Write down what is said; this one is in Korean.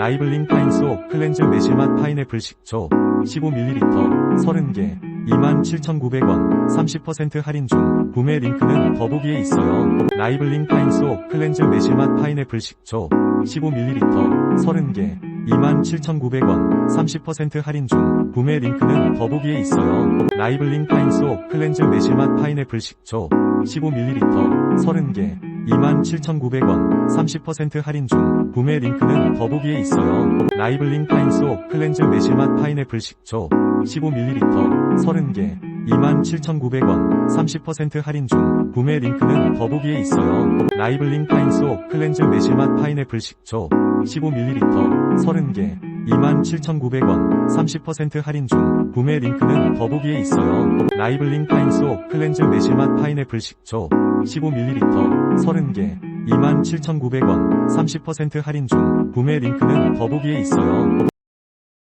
라이블링 파인소 클렌즈 매실맛 파인애플 식초 15ml 30개 27,900원 30% 할인 중 구매 링크는 더보기에 있어요. 라이블링 파인소 클렌즈 매실맛 파인애플 식초 15ml 30개 27,900원 30% 할인 중 구매 링크는 더보기에 있어요. 라이블링 파인소 클렌즈 매실맛 파인애플 식초 15ml 30개 27,900원 30% 할인 중 구매 링크는 더보기에 있어요. 라이블링 파인소 클렌즈 매실맛 파인애플 식초 15ml 30개 27,900원 30% 할인 중 구매 링크는 더보기에 있어요. 라이블링 파인소 클렌즈 매실맛 파인애플 식초 15ml 30개 27,900원 30% 할인 중 구매 링크는 더보기에 있어요. 라이블링 파인소 클렌즈 매실맛 파인애플 식초 15ml 30개 27,900원 30% 할인 중 구매 링크는 더보기에 있어요.